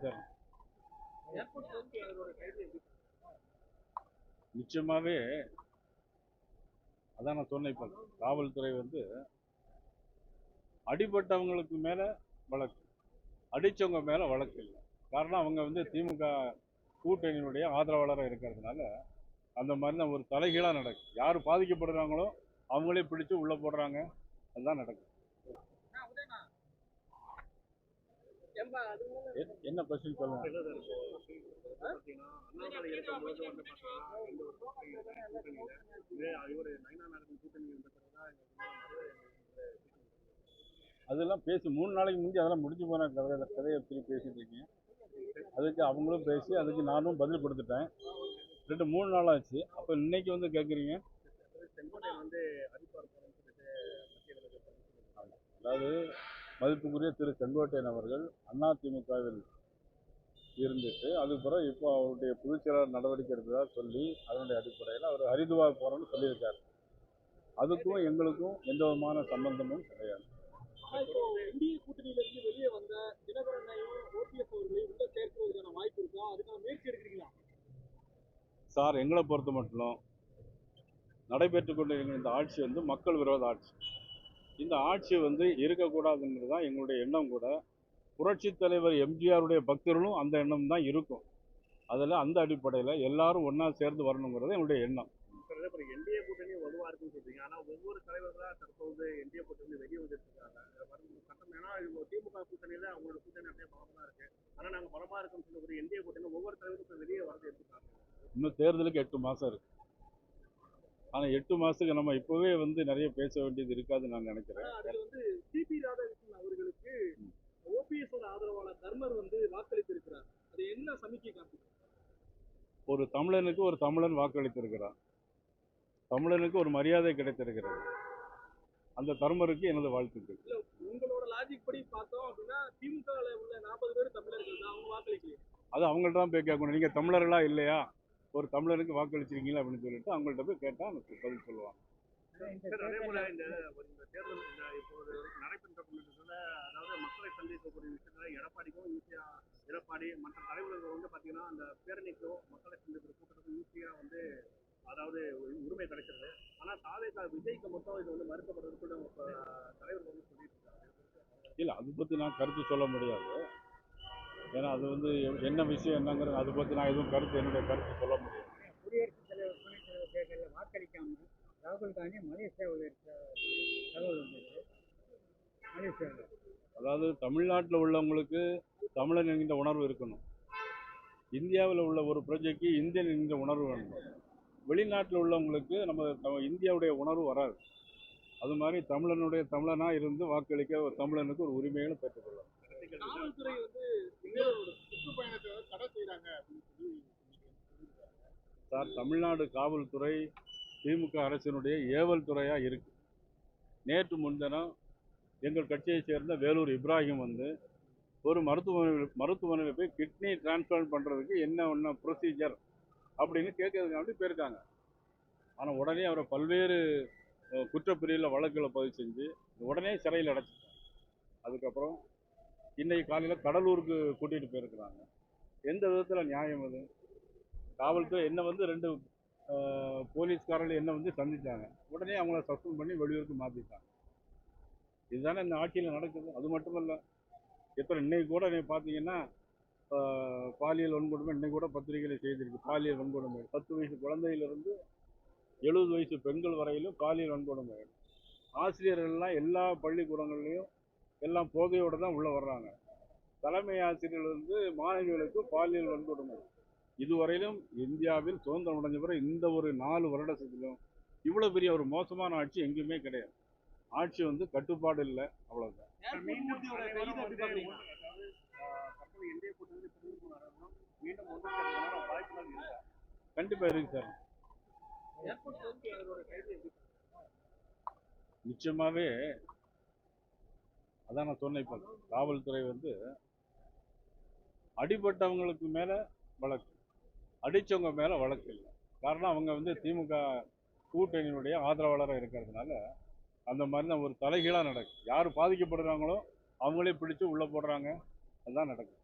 Sir. நிச்சயமாவே அதான் நான் சொன்னேன் இப்போ காவல்துறை வந்து அடிபட்டவங்களுக்கு மேல வழக்கு. அடிச்சவங்க மேல வழக்கு இல்லை. காரணம் அவங்க வந்து திமுக கூட்டணியினுடைய ஆதரவாளராக இருக்கிறதுனால அந்த மாதிரி தான் ஒரு தலைகீழாக நடக்கும் யார் பாதிக்கப்படுறாங்களோ அவங்களே பிடிச்சு உள்ள போடுறாங்க. அதுதான் நடக்கும் எ- என்ன கொஸ்டின் சொல்லுங்க அண்ணாமலை இருக்கும்போது வந்து பார்த்தீங்கன்னா இந்த ஒரு கூட்டணியில இது இவர் நைனா நாயகன் கூட்டணி இருந்த பிறகுதான் இந்த அதெல்லாம் பேசி மூணு நாளைக்கு முந்தி அதெல்லாம் முடிஞ்சு போன கதை கதையை பற்றி பேசிட்டு இருக்கீங்க அதுக்கு அவங்களும் பேசி அதுக்கு நானும் பதில் கொடுத்துட்டேன் ரெண்டு மூணு நாள் ஆச்சு அப்போ இன்னைக்கு வந்து கேட்குறீங்க அதாவது மதிப்புக்குரிய திரு செங்கோட்டையன் அவர்கள் அதிமுகவில் இருந்துட்டு அதுக்கு பிறகு இப்போ அவருடைய பொதுச்செயலாளர் நடவடிக்கை எடுத்ததா சொல்லி அதனுடைய அடிப்படையில் அவர் ஹரிதுவார் போகிறோன்னு சொல்லியிருக்காரு. அதுக்கும் எங்களுக்கும் எந்த விதமான சம்பந்தமும் கிடையாது. ஆனா இப்போ இந்திய கூட்டணியில இருந்து வெளியே வந்த தினகரனையும் ஓபிஎஸ் அவர்களையும் உள்ள சேர்க்கிறதுக்கான வாய்ப்பு இருக்கா? அதுக்கான முயற்சி எடுக்கிறீங்களா? சார் எங்களை பொறுத்த மட்டும் நடைபெற்று கொண்டிருக்கிற இந்த ஆட்சி வந்து மக்கள் விரோத ஆட்சி. இந்த ஆட்சி வந்து இருக்கக்கூடாதுங்கிறது தான் எங்களுடைய எண்ணம் கூட. புரட்சித் தலைவர் எம்ஜிஆருடைய பக்தர்களும் அந்த எண்ணம் தான் இருக்கும். அதில் அந்த அடிப்படையில் எல்லாரும் ஒன்றா சேர்ந்து வரணுங்கிறது எங்களுடைய எண்ணம். அப்புறம் என்டிஏ கூட்டணி வலுவா இருக்குன்னு சொல்றீங்க. ஆனா ஒவ்வொரு தலைவர்களா தற்போது என்டிஏ கூட்டணி வெளியே வந்துருக்காங்க வரும் சட்டம் ஏன்னா திமுக கூட்டணியில அவங்களோட கூட்டணி அப்படியே பலமா தான் இருக்கு. ஆனா நாங்க பலமா இருக்கோம்னு சொல்லி ஒரு என்டிஏ கூட்டணி ஒவ்வொரு தலைவரும் இப்ப வெளியே வரது எடுத்துக்காங்க இன்னும் தேர்தலுக்கு எட்டு மாதம் இருக்கு. ஆனால் எட்டு மாதத்துக்கு நம்ம இப்போவே வந்து நிறைய பேச வேண்டியது இருக்காதுன்னு நான் நினைக்கிறேன். சிபி ராதாகிருஷ்ணன் அவர்களுக்கு ஓபிஎஸ் ஓட ஆதரவாளர் தர்மர் வந்து வாக்களித்து இருக்கிறார் அது என்ன சமிக்கை காட்டுது? ஒரு தமிழனுக்கு ஒரு தமிழன் வாக்களித்திருக்கிறான் தமிழனுக்கு ஒரு மரியாதை கிடைத்திருக்கிறது. அந்த தர்மருக்கு எனது வாழ்த்துக்கள். உங்களோட லாஜிக் படி பார்த்தோம் அப்படின்னா திமுகல உள்ள நாற்பது பேர் தமிழர்கள் தான் அவங்க வாக்களிக்கலையே. அது அவங்கள்ட்ட தான் போய் கேட்கணும். நீங்கள் தமிழர்களா இல்லையா? ஒரு தமிழனுக்கு வாக்களிச்சிருக்கீங்களா அப்படின்னு சொல்லிட்டு அவங்கள்ட்ட போய் கேட்டால் எனக்கு பதில் சொல்லுவாங்க. சார் அதே போல இந்த தேர்தல் இந்த இப்போ ஒரு நடைபெற்ற கூட்டத்தில் அதாவது மக்களை சந்திக்கக்கூடிய விஷயத்துல எடப்பாடிக்கும் ஈஸியா எடப்பாடி மற்ற தலைவர்கள் வந்து பாத்தீங்கன்னா அந்த பேரணிக்கோ மக்களை சந்திக்கிற கூட்டத்துக்கும் ஈஸியா வந்து அதாவது உரிமை கிடைக்கிறது ஆனா தாவேகா விஜய்க்கு மட்டும் இது வந்து மறுக்கப்படுறதுக்கு கூட இப்ப தலைவர்கள் வந்து சொல்லிட்டு இருக்காங்க. இல்லை அதை பற்றி நான் கருத்து சொல்ல முடியாது. ஏன்னா அது வந்து என்ன விஷயம் என்னங்கிறது அதை பற்றி நான் எதுவும் கருத்து என்னுடைய கருத்து சொல்ல முடியாது. குடியரசுத் தலைவர் துணைத் தலைவர் தேர்தலில் வாக்களிக்காம ராகுல் காந்தி மலேசியாவில் இருக்க தகவல் வந்தது. மலேசியாவில் அதாவது தமிழ்நாட்டில் உள்ளவங்களுக்கு தமிழன் என்கின்ற உணர்வு இருக்கணும். இந்தியாவில் உள்ள ஒரு பிரஜைக்கு இந்தியன் என்கின்ற உணர்வு வேணும். வெளிநாட்டில் உள்ளவங்களுக்கு நம்ம த- இந்தியாவுடைய உணர்வு வராது. அது மாதிரி தமிழனுடைய தமிழனாக இருந்து வாக்களிக்க ஒரு தமிழனுக்கு ஒரு உரிமைகளை பெற்றுக்கொள்ளலாம் காவல்துறை வந்து சுற்றுப்பயணத்தை வந்து தடை அப்படின்னு சொல்லி சார் தமிழ்நாடு காவல்துறை திமுக அரசினுடைய ஏவல் துறையாக இருக்கு. நேற்று முன்தினம் எங்கள் கட்சியை சேர்ந்த வேலூர் இப்ராஹிம் வந்து ஒரு மருத்துவமனையில் மருத்துவமனையில் போய் கிட்னி டிரான்ஸ்பிளான்ட் பண்ணுறதுக்கு என்ன என்ன ப்ரொசீஜர் அப்படின்னு கேட்கறதுக்காண்டி போயிருக்காங்க. ஆனால் உடனே அவரை பல்வேறு குற்றப்பிரிவில் வழக்குகளை பதிவு செஞ்சு உடனே சிறையில் அடைச்சிட்டாங்க. அதுக்கப்புறம் இன்றைக்கு காலையில் கடலூருக்கு கூட்டிகிட்டு போயிருக்கிறாங்க. எந்த விதத்தில் நியாயம் அது? காவல்துறை என்ன வந்து ரெண்டு போலீஸ்காரர்கள் என்ன வந்து சந்தித்தாங்க உடனே அவங்கள சஸ்பெண்ட் பண்ணி வெளியூருக்கு மாற்றிட்டாங்க இதுதானே இந்த ஆட்சியில் நடக்குது. அது மட்டுமல்ல எத்தனை இன்னைக்கு கூட நீங்கள் பார்த்தீங்கன்னா பாலியல் வன்கொடுமை இன்னைக்கு கூட பத்திரிகையில் செய்திருக்கு. பாலியல் வன்கொடுமை. பத்து வயசு குழந்தையிலிருந்து எழுபது வயசு பெண்கள் வரையிலும் பாலியல் வன்கொடுமை. ஆசிரியர்கள்லாம் எல்லா பள்ளிக்கூடங்கள்லையும் எல்லாம் போதையோடு தான் உள்ளே வர்றாங்க. தலைமை ஆசிரியர்கள் வந்து மாணவிகளுக்கு பாலியல் வன்கொடுமை. இதுவரையிலும் இந்தியாவில் சுதந்திரம் அடைஞ்ச பிறகு இந்த ஒரு நாலு வருடத்திலும் இவ்வளோ பெரிய ஒரு மோசமான ஆட்சி எங்கேயுமே கிடையாது. ஆட்சி வந்து கட்டுப்பாடு இல்லை அவ்வளோதான் கண்டிப்பாக இருக்கு? சார். நிச்சயமாகவே அதான் நான் சொன்னேன் இப்போ காவல்துறை வந்து அடிபட்டவங்களுக்கு மேலே வழக்கு. அடித்தவங்க மேலே வழக்கு இல்லை. காரணம் அவங்க வந்து திமுக கூட்டணியினுடைய ஆதரவாளராக இருக்கிறதுனால அந்த மாதிரி தான் ஒரு தலைகீழாக நடக்கும் யார் பாதிக்கப்படுறாங்களோ அவங்களே பிடிச்சு உள்ளே போடுறாங்க. அதுதான் நடக்கும்